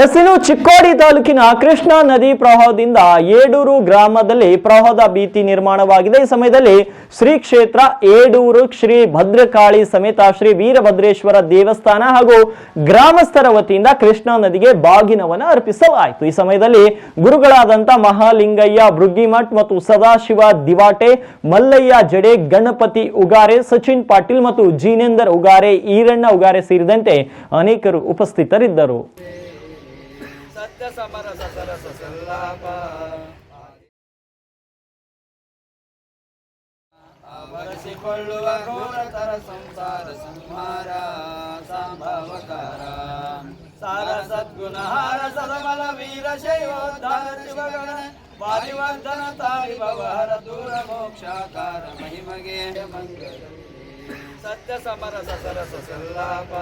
ಇನ್ನು ಚಿಕ್ಕೋಡಿ ತಾಲೂಕಿನ ಕೃಷ್ಣಾ ನದಿ ಪ್ರವಾಹದಿಂದ ಏಡೂರು ಗ್ರಾಮದಲ್ಲಿ ಪ್ರವಾಹದ ಭೀತಿ ನಿರ್ಮಾಣವಾಗಿದೆ. ಈ ಸಮಯದಲ್ಲಿ ಶ್ರೀ ಕ್ಷೇತ್ರ ಏಡೂರು ಶ್ರೀ ಭದ್ರಕಾಳಿ ಸಮೇತ ಶ್ರೀ ವೀರಭದ್ರೇಶ್ವರ ದೇವಸ್ಥಾನ ಹಾಗೂ ಗ್ರಾಮಸ್ಥರ ವತಿಯಿಂದ ಕೃಷ್ಣಾ ನದಿಗೆ ಬಾಗಿನವನ್ನು ಅರ್ಪಿಸಲಾಯಿತು. ಈ ಸಮಯದಲ್ಲಿ ಗುರುಗಳಾದಂತ ಮಹಾಲಿಂಗಯ್ಯ ಬೃಗ್ಗಿಮಠ್ ಮತ್ತು ಸದಾಶಿವ, ದಿವಾಟೆ, ಮಲ್ಲಯ್ಯ, ಜಡೆ, ಗಣಪತಿ ಉಗಾರೆ, ಸಚಿನ್ ಪಾಟೀಲ್ ಮತ್ತು ಜೀನೇಂದರ್ ಉಗಾರೆ, ಈರಣ್ಣ ಉಗಾರೆ ಸೇರಿದಂತೆ ಅನೇಕರು ಉಪಸ್ಥಿತರಿದ್ದರು. ಸತ್ಯ ಸಮರಸ ಸರಸ ಸಲ್ಲಾಪ ಆವರಿಸಿಕೊಳ್ಳುವ ಘೋರತರ ಸಂಸಾರ ಸಂಹಾರ, ಸಂಭವಕಾರ. ಸಾರ ಸದ್ಗುಣಹಾರ ಸದಮಲ ವೀರ ಶೈವೋದ್ಧಾರ ಶಿವಗಣ. ವಾರಿವರ್ಧನ ತಾಳಿ ಭವಹರ ದೂರ ಮೋಕ್ಷಾಕಾರ ಮಹಿಮಗೆ ಮಂಗಲ ಸತ್ಯ ಸಮರಸ ಸರಸ ಸಲ್ಲಾಪ